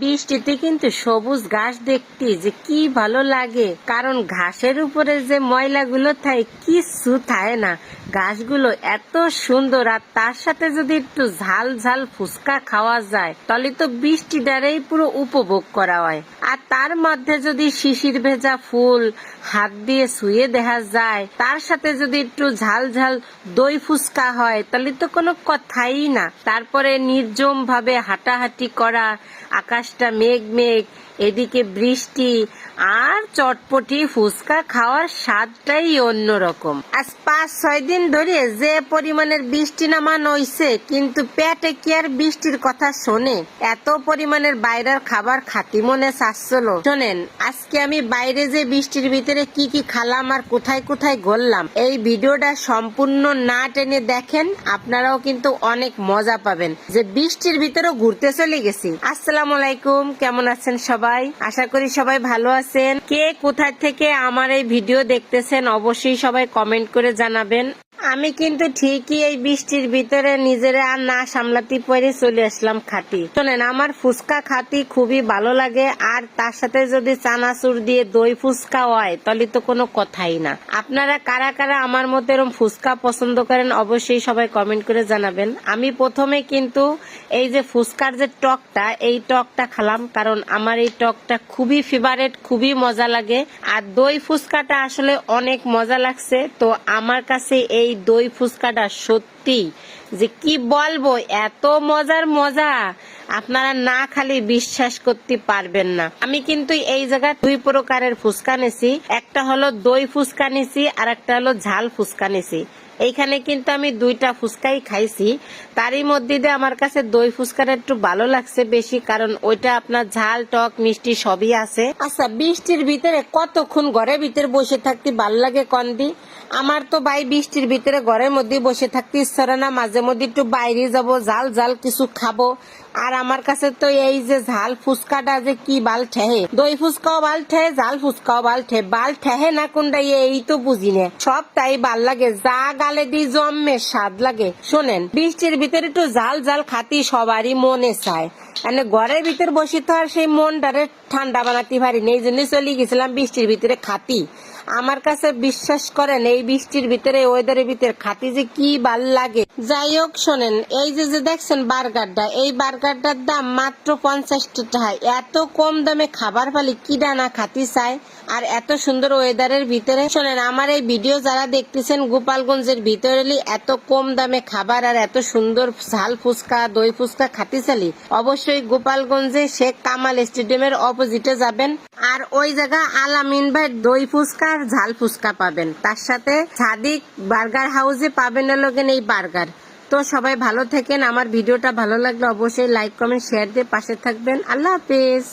বৃষ্টিতে কিন্তু সবুজ ঘাস দেখতে যে কি ভালো লাগে। কারণ ঘাসের উপরে যে ময়লাগুলো থাকে কিছু থাকে না। ঘাসগুলো এত সুন্দর আর তার সাথে যদি একটু ঝাল ঝাল ফুচকা খাওয়া যায়, তাহলে তো বৃষ্টিটারেই পুরো উপভোগ করা হয়। আর তার মধ্যে যদি শিশির ভেজা ফুল হাত দিয়ে শুয়ে দেখা যায়, তার সাথে যদি একটু ঝাল ঝাল দই ফুচকা হয়, তাহলে তো কোনো কথাই না। তারপরে নির্জম ভাবে হাঁটাহাঁটি করা, আকাশটা মেঘ মেঘ, এদিকে বৃষ্টি আর চটপটি ফুচকা খাওয়ার স্বাদটাই অন্যরকম। আজ পাঁচ ছয় দিন ধরে যে পরিমাণের বৃষ্টি নামান হইছে, কিন্তু পেটে কি আর বৃষ্টির কথা শোনে? এত পরিমাণের বাইরের খাবার খাতি মনে চাচ্ছিল। শোনেন, আজকে আমি বাইরে যে বৃষ্টির ভিতরে কি কি খালাম আর কোথায় কোথায় গড়লাম এই ভিডিওটা সম্পূর্ণ না টেনে দেখেন, আপনারাও কিন্তু অনেক মজা পাবেন। যে বৃষ্টির ভিতরেও ঘুরতে চলে গেছি। আসসালামু আলাইকুম, কেমন আছেন সবাই? আশা করি সবাই ভালো আছেন। কে কোথায় থেকে আমার এই ভিডিও দেখতেছেন, অবশ্যই সবাই কমেন্ট করে জানাবেন। আমি কিন্তু ঠিকই এই বৃষ্টির ভিতরে নিজেরা আর না সামলাতে পরে চলে আসলাম খাতি শোনেন, আমার ফুচকা খাতি খুবই ভালো লাগে, আর তার সাথে যদি চানাচুর দিয়ে দই ফুচকা হয়, তাহলে তো কোনো কথাই না। আপনারা কারা কারা আমার মতো এরকম ফুচকা পছন্দ করেন, অবশ্যই সবাই কমেন্ট করে জানাবেন। আমি প্রথমে কিন্তু এই যে ফুচকার যে টকটা, এই টকটা খালাম, কারণ আমার এই টকটা খুবই ফেভারেট খুবই মজা লাগে। আর দই ফুচকাটা আসলে অনেক মজা লাগছে, তো আমার কাছে এই দই ফুচকাটা সত্যি। যে কি বলব, এত মজার মজা। আপনারা না খালি বিশ্বাস করতে পারবেন না। আমি কিন্তু এই জায়গায় দুই প্রকারের ফুচকা নিছি। একটা হলো দই ফুচকা নিছি আর একটা হলো ঝাল ফুচকা নিছি। এইখানে কিন্তু আমি দুইটা ফুচকাই খাইছি। তারই মধ্যে দিয়ে আমার কাছে দই ফুচকাটা একটু ভালো লাগছে বেশি, কারণ ওইটা আপনার ঝাল, টক, মিষ্টি সবই আছে। আচ্ছা বৃষ্টির ভিতরে কতক্ষণ ঘরের ভিতরে বসে থাকতে ভালো লাগে কন্দি? আমার তো ভাই বৃষ্টির ভিতরে ঘরের মধ্যে বসে থাকতে ইচ্ছা না, মাঝে মধ্যে একটু বাইরে যাব জাল জাল কিছু খাব। আর আমার কাছে তো এই যে ঝাল ফুচকাটা যে কি বাল ঠেহে। দই ফুচকাও বাল ঠেহে, ঝাল ফুচকাও বাল ঠেহে। বাল ঠেহে না কোনটা এই তো বুঝি না। সব তাই ভালো লাগে। যা গালে দি জম্মে স্বাদ লাগে। শোনেন, বৃষ্টির ভিতরে একটু জাল জাল খাতি সবারই মনে চায়। মানে ঘরের ভিতর বসে তো আর সেই মনটারে ঠান্ডা বানাতে পারি না। এই জন্য চলে গেছিলাম বৃষ্টির ভিতরে খাতি। আমার কাছে বিশ্বাস করেন, এই বৃষ্টির ভিতরে ওয়েদারের ভিতরে খাতি যে কি ভালো লাগে। যাই হোক, শোনেন, এই যে যে দেখছেন বার্গারটা, এই বার্গারটার দাম মাত্র পঞ্চাশ টাকা। এত কম দামে খাবার পালি, কি ডানা খাতি চায় আর এত সুন্দর ওয়েদারের ভিতরে। শোনেন, আমার এই ভিডিও যারা দেখতেছেন গোপালগঞ্জের ভিতরে এত কম দামে খাবার আর এত সুন্দর ঝাল ফুচকা, দই ফুচকা খাতি চালি অবশ্যই গোপালগঞ্জে শেখ কামাল স্টেডিয়ামের অপোজিটে যাবেন। আর ওই জায়গা আলামিন ভাই দই ফুচকা আর ঝাল ফুচকা পাবেন। তার সাথে সাদিক বার্গার হাউসে পাবেন লোকেন এই বার্গার। তো সবাই ভালো থাকেন। আমার ভিডিওটা ভালো লাগলে অবশ্যই লাইক, কমেন্ট, শেয়ার দিয়ে পাশে থাকবেন। আল্লাহ হাফেজ।